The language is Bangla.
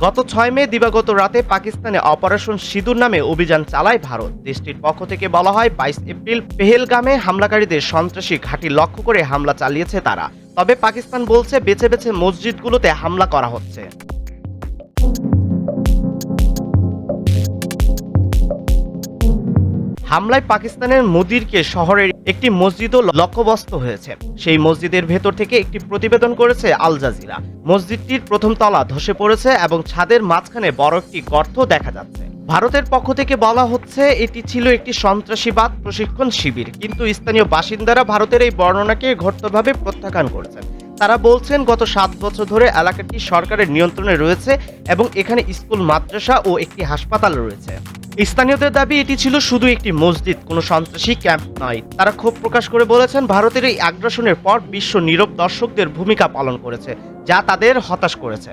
গত ছয় মে দিবাগত রাতে পাকিস্তানে অপারেশন সিঁদুর নামে অভিযান চালায় ভারত। দেশটির পক্ষ থেকে বলা হয়, বাইশ এপ্রিল পেহেলগামে হামলাকারীদের সন্ত্রাসী ঘাঁটি লক্ষ্য করে হামলা চালিয়েছে তারা। তবে পাকিস্তান বলছে, বেছে বেছে মসজিদগুলোতে হামলা করা হচ্ছে। হামলায় পাকিস্তানের মুদিরকে শহরের একটি মসজিদও লক্ষ্যবস্ত হয়েছে। সেই মসজিদের ভেতর থেকে একটি প্রতিবেদন করেছে আল জাজিরা। মসজিদটির প্রথম তলা ধসে পড়েছে এবং ছাদের মাঝখানে বড় একটি গর্ত দেখা যাচ্ছে। ভারতের পক্ষ থেকে বলা হচ্ছে, এটি ছিল একটি সন্ত্রাসীবাদ প্রশিক্ষণ শিবির, কিন্তু স্থানীয় বাসিন্দারা ভারতের এই বর্ণনাকে ঘটতভাবে প্রত্যাখ্যান করেছেন। তারা বলছেন, গত সাত বছর ধরে এলাকাটি সরকারের নিয়ন্ত্রণে রয়েছে এবং এখানে স্কুল, মাদ্রাসা ও একটি হাসপাতাল রয়েছে। স্থানীয়দের দাবি এটি ছিল শুধু একটি মসজিদ, কোনো সন্ত্রাসী ক্যাম্প নয়। তারা ক্ষোভ প্রকাশ করে বলেছেন, ভারতের এই আগ্রাসনের পর বিশ্ব নীরব দর্শকদের ভূমিকা পালন করেছে, যা তাদের হতাশ করেছে।